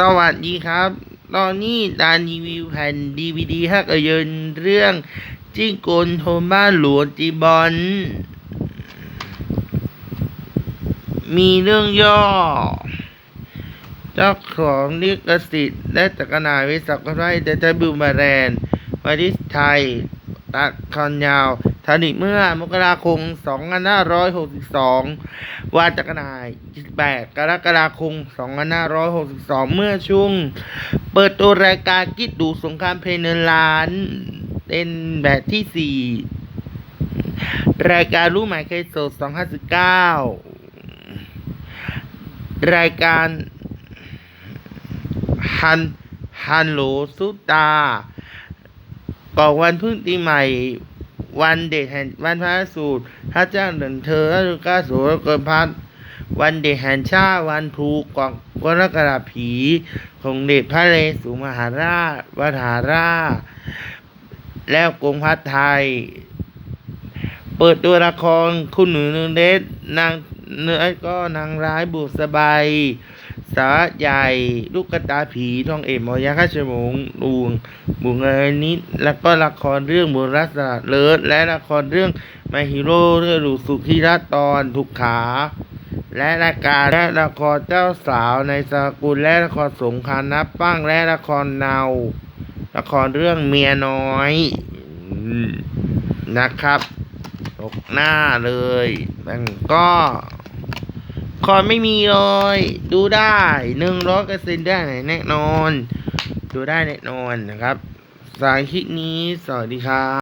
สวัสดีครับ ตอนนี้ดานรีวิวแผ่นดีวีดีฮักเยินเรื่องจิ้งโกนโทมบ้านหลวงจีบอลมีเรื่องย่อ เจ้าของลิขสิทธิ์และจักรนายวิสักไว้เดจบิวมาแรนมาดิสไทย ตัดคอนยาว ผลิตเมื่อมกราคม 2562 ว่าจักรนาย28กรกฎาคม 2562 เมื่อช่วง เปิดตัวรายการกิดดูสงครามเพลงเนินล้าน เป็นแบบที่ 4 รายการรู้หมายเคยสด259รายการฮันฮันโหลสุตาก่อนวันพึ่งปีใหม่ วันเด็กแห่งวันพระสูตรพระเจ้าหนึ่งเธอพระลูกาโสรเกินพัดวันเด็กแห่งชาติวันภูกองวรกระผีของเด็กพระเลสุมหาราชวัฏาราชแล้วกรุงพัดไทย เปิดตัวละครคุณหนูนึงเดชนางเนื้อก็นางร้ายบุษบาย สาใหญ่ ลูกกระตาผีทองเอกมอยาข้าชมงดวงบุงเอินิดแล้วก็ละครเรื่องบุรักษาเลิศและละครเรื่องมาฮีโร่เรื่องลูกสุขีรัตตอนทุกขา และรายการและละครเจ้าสาวในสกุลและละครสงครามนับปั้งและละครเนา ละครเรื่องเมียน้อยนะครับ ตกหน้าเลยมันก็ คอนไม่มีเลย ดูได้หนึ่งร้อยเปอร์เซ็นต์ได้แน่นอน ดูได้แน่นอนนะครับสายคลิปนี้ สวัสดีครับ